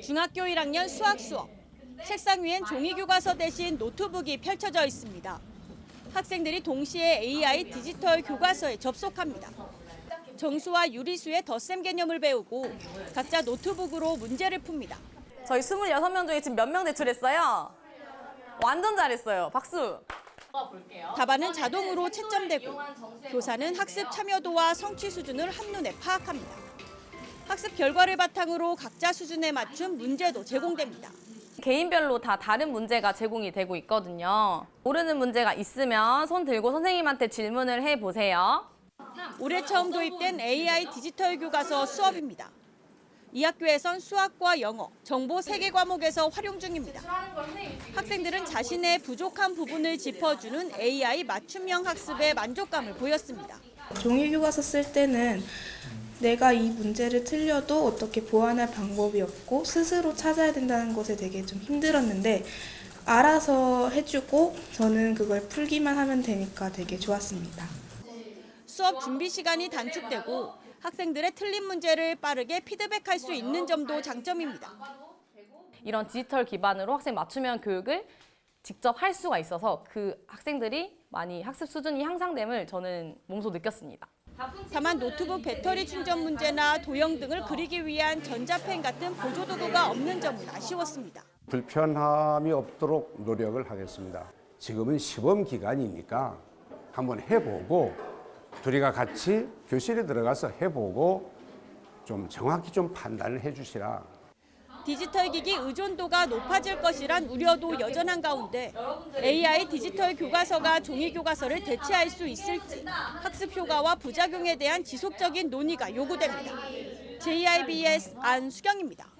중학교 1학년 수학 수업. 책상 위엔 종이 교과서 대신 노트북이 펼쳐져 있습니다. 학생들이 동시에 AI 디지털 교과서에 접속합니다. 정수와 유리수의 덧셈 개념을 배우고 각자 노트북으로 문제를 풉니다. 저희 26명 중에 지금 몇 명 제출했어요? 완전 잘했어요. 박수. 답안은 자동으로 채점되고 교사는 학습 참여도와 성취 수준을 한눈에 파악합니다. 학습 결과를 바탕으로 각자 수준에 맞춘 문제도 제공됩니다. 개인별로 다 다른 문제가 제공이 되고 있거든요. 모르는 문제가 있으면 손 들고 선생님한테 질문을 해 보세요. 올해 처음 도입된 AI 디지털 교과서 수업입니다. 이 학교에선 수학과 영어, 정보 세 개 과목에서 활용 중입니다. 학생들은 자신의 부족한 부분을 짚어주는 AI 맞춤형 학습에 만족감을 보였습니다. 종이 교과서 쓸 때는 내가 이 문제를 틀려도 어떻게 보완할 방법이 없고 스스로 찾아야 된다는 것에 되게 좀 힘들었는데 알아서 해주고 저는 그걸 풀기만 하면 되니까 되게 좋았습니다. 수업 준비 시간이 단축되고 학생들의 틀린 문제를 빠르게 피드백할 수 있는 점도 장점입니다. 이런 디지털 기반으로 학생 맞춤형 교육을 직접 할 수가 있어서 그 학생들이 많이 학습 수준이 향상됨을 저는 몸소 느꼈습니다. 다만 노트북 배터리 충전 문제나 도형 등을 그리기 위한 전자펜 같은 보조 도구가 없는 점은 아쉬웠습니다. 불편함이 없도록 노력을 하겠습니다. 지금은 시범 기간이니까 한번 해보고 둘이가 같이 교실에 들어가서 해보고 좀 정확히 좀 판단을 해주시라. 디지털 기기 의존도가 높아질 것이란 우려도 여전한 가운데 AI 디지털 교과서가 종이 교과서를 대체할 수 있을지 학습 효과와 부작용에 대한 지속적인 논의가 요구됩니다. JIBS 안수경입니다.